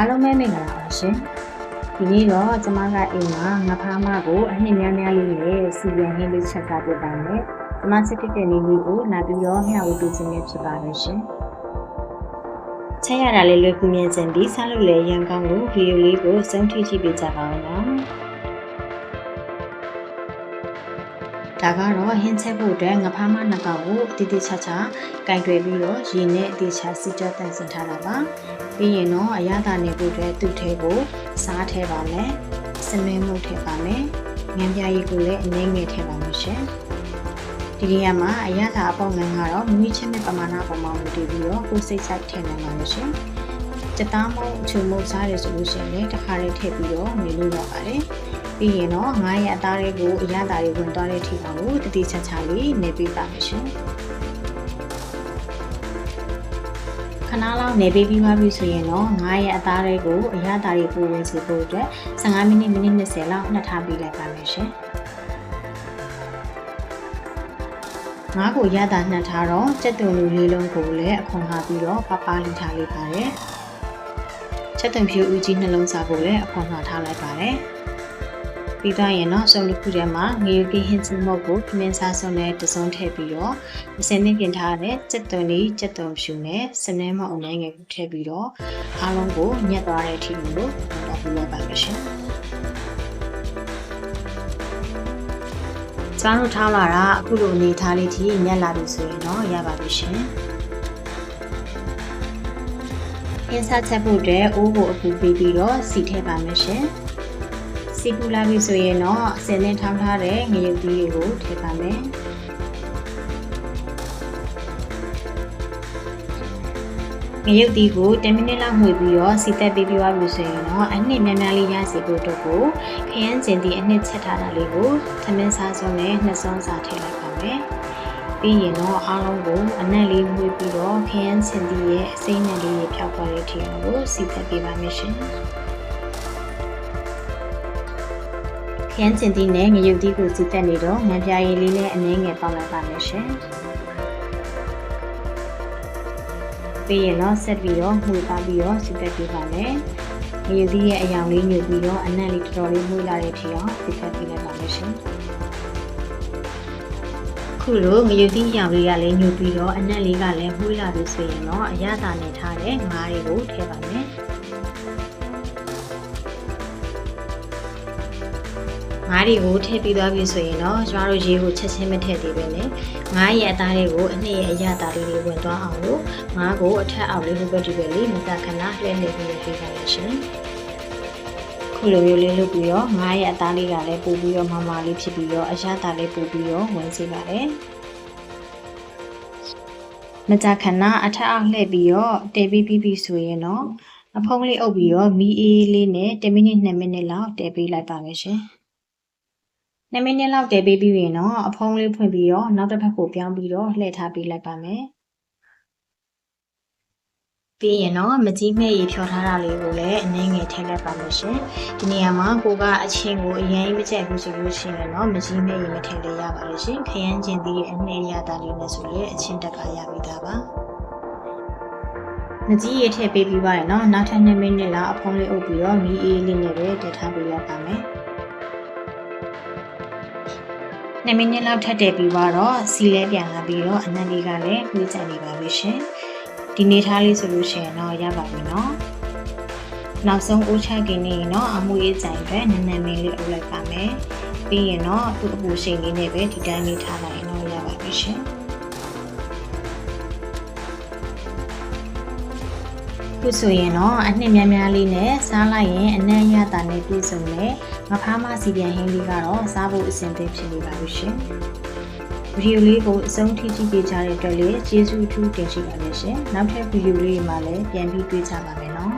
အားလုံးပဲမင်္ဂလာပါရှင်ဒီနေ့တော့ကျမကအိမ်မှာငါဖားမကိုအနှစ်များများလေးနဲ့စီပြန်ဟင်းလေးချက်စားပြပါမယ်ကျမချစ်တဲ့လေးလေးကိုလာပြီးတော့မျှဝေပေးခြင်းနဲ့ဖြစ်ပါလို့ရှင်ချက်ရတာလေးလွယ်ကူမြင်ခြင်းပြီးစားလို့လည်းရန်ကောင်းလို့ဗီဒီယိုလေးကိုစုံထိကြည့်ပေးကြပါဦးနော် ဒါကတော့ဟင်းချက်ဖို့အတွက်ငဖားမနှစ်ကောင်ကိုတည်တည်ချာချာကင်တွယ်ပြီးတော့ရေနဲ့အသေးချာစီကြတန့်စင်ထားတာပါပြီးရင်တော့အရသာနေဖို့အတွက်သူ့ထဲကိုစားထည့်ပါမယ်စမင်းမှုထည့်ပါမယ်ငန်းပြားရည်ကိုလည်းအနည်းငယ်ထည့်ပါမယ်ရှင်ဒီနေရာမှာအရသာအပေါက်ငန်းကတော့မိမိချင်းနဲ့ပမာဏပုံမှန်မူတည်ပြီးတော့ကိုယ်စိတ်ဆိုင်ထည့်နိုင်ပါမယ်ရှင်စက်သားမုံချုံမုံစားရဆိုလို့ရှိရင်လည်းတစ်ခါလေးထည့်ပြီးတော့နေလို့ရပါတယ် ပြီးရင်တော့ငါးရဲ့အသားလေးကိုအရသာလေးဝင်သွားတဲ့ထိအောင်ကိုတတိချာချာလေးနေပေးပါမယ်ရှင်ခဏလောက်နေပေးပြီးမှပြီဆိုရင်တော့ငါးရဲ့အသားလေးကိုအရသာလေးပိုဝင်စေဖို့အတွက်15မိနစ်မိနစ်20လောက်နှက်ထားပေးလိုက်ပါမယ်ရှင်ငါးကိုရတာနှက်ထားတော့စက်တုံလူလေးလုံးကိုလည်းအခွန်ထားပြီးတော့ပပလိထားလိုက်ပါတယ်ချက်တုံဖြူဦးကြီးနှလုံးစာကိုလည်းအခွန်ထားထားလိုက်ပါတယ် ပြီးတော့ရင်တော့စုံတစ်ခုထဲမှာငရုတ်ကင်းဟင်းစမုတ်ကိုပြင်းစားစုံနဲ့တစုံထည့်ပြီးတော့အစင်းနဲ့ပြင်ထားတဲ့စက်သွန်လေးစက်သွန်ဖြူနဲ့စနဲမအုံနဲ့ငယ်ကိုထည့်ပြီးတော့အားလုံးကိုညက်သွားတဲ့အထိကိုတော့ပြီးတော့ပါမယ်ရှင်ကျန်းတို့ထားလာတာအခုလိုအနေထားလေးထိညက်လာပြီဆိုရင်တော့ရပါပြီရှင်အင်းစားချက်ဖို့အတွက်အိုးကိုအပူပေးပြီးတော့စီထည့်ပါမယ်ရှင် စီပူလာပြီဆိုရင်တော့အစင်းနဲ့ထောင်းထားတဲ့ငရုတ်သီးတွေကိုထည့်ပါမယ်ငရုတ်သီးကို10မိနစ်လောက်မှွေပြီးတော့စီတက်ပေးပြီးသွားပြီဆိုရင်တော့အနှစ်များများလေးရစီဖို့အတွက်ကိုခရမ်းကျင်သီးအနှစ်ချက်ထားတာလေးကိုသမင်းစားစုံနဲ့နှစ်စုံစာထည့်လိုက်ပါမယ်ပြီးရင်တော့အားလုံးကိုအနက်လေးမှွေပြီးတော့ခရမ်းကျင်သီးရဲ့အစိမ့်နဲ့လေးဖြောက်သွားတဲ့ထီအောင်ကိုစီတက်ပေးပါမယ်ရှင် ရမ်းကျင်သီးနဲ့ငရုတ်သီးကိုစီတက်နေတော့ငံပြားရည်လေးနဲ့အနည်းငယ်ပေါက်လိုက်ပါမယ်ရှင်ပြီးရင်တော့ဆက်ပြီးတော့မှုသားပြီးတော့စစ်သက်ပေးပါမယ်။ငရုတ်သီးရဲ့အယောင်လေးညှို့ပြီးတော့အနံ့လေးတော်တော်လေးမှုလာတဲ့ထီအောင်စစ်သက်ပေးလိုက်ပါမယ်ရှင်။ခုလိုငရုတ်သီးအယောင်လေးကလည်းညှို့ပြီးတော့အနံ့လေးကလည်းမှုလာပြီဆိုရင်တော့အရသာနဲ့ထားတဲ့ငါးတွေကိုထည့်ပါမယ်။ ငါးတွေကိုထည့်ပြီးသွားပြီဆိုရင်တော့ကျွားတို့ရေကိုချက်ချင်းမထည့်သေးပဲနဲ့ငါးရဲ့အသားတွေကိုအနှစ်ရဲ့အရသာလေးတွေဝင်သွားအောင်လို့ငါးကိုအထက်အောက်လေးဟိုဘက်ဒီဘက်လေးမတခဏလှည့်နေပြီးပေးပါရရှင်ခုလိုမျိုးလေးလုပ်ပြီးတော့ငါးရဲ့အသားလေးကလည်းပို့ပြီးတော့မမလေးဖြစ်ပြီးတော့အရသာလေးပို့ပြီးတော့ဝင်စေပါတယ်မကြခဏအထက်အောက်လှည့်ပြီးတော့တဲပြီးပြီးပြီဆိုရင်တော့အဖုံးလေးအုပ်ပြီးတော့မီးအေးလေးနဲ့10မိနစ်2မိနစ်လောက်တဲပေးလိုက်ပါမယ်ရှင် 2မိနစ်လောက်တည်ပေးပြီးရင်တော့အဖုံးလေးဖွင့်ပြီးတော့နောက်တစ်ဖက်ကိုပြောင်းပြီးတော့လှည့်ထားပေးလိုက်ပါမယ်။ပြီးရင်တော့မကြီးမဲ့ရေဖြောထားတာလေးကိုလည်းအနည်းငယ်ထည့်လိုက်ပါမယ်ရှင်။ဒီနေရာမှာကိုကအချင်းကိုအရင်မကြိုက်ဘူးဆိုလို့ရှိရင်တော့မကြီးမဲ့ရေမထည့်လည်းရပါတယ်ရှင်။ခရမ်းကျင်သီးရဲ့အနှဲရတာလေးနဲ့ဆိုလေအချင်းတက်ကရပြီးသားပါ။မကြီးရေထည့်ပေးပြီးပါရင်တော့နောက်ထပ်2မိနစ်လောက်အဖုံးလေးအုပ်ပြီးတော့မီးအေးလေးနဲ့ပဲတည်ထား 2မိနစ်လောက်ထပ်တည်ပြီးတော့စီလဲပြန်လာပြီးတော့အနံလေးကလည်းဝေးကြနေပါပြီရှင်ဒီနေထားလေးဆိုလို့ရှိရင်တော့ရပါပြီเนาะနောက်ဆုံးအိုးချကင်းနေရင်တော့အမွေးကြိုင်ပဲနန်းနန်းမင်းလေးအုပ်လိုက်ပါမယ်ပြီးရင်တော့သူ့အပူရှိန်လေးနဲ့ပဲဒီတိုင်းလေးထားလိုက်ရင်တော့ရပါပြီရှင် ခုဆိုရင်တော့အနှစ်များများလေးနဲ့စားလိုက်ရင်အနံ့ရတာနဲ့ပြည့်စုံတယ်ငဖားမစီပြန်ဟင်းလေးကတော့စားဖို့အဆင်သင့်ဖြစ်နေပါပြီရှင်ဗီဒီယိုလေးကိုအဆုံးထိကြည့်ပေးကြတဲ့အတွက်လည်းကျေးဇူးအထူးတင်ရှိပါတယ်ရှင်နောက်ထပ်ဗီဒီယိုလေးတွေမှာလည်းပြန်ပြီးတွေ့ကြပါမယ်နော်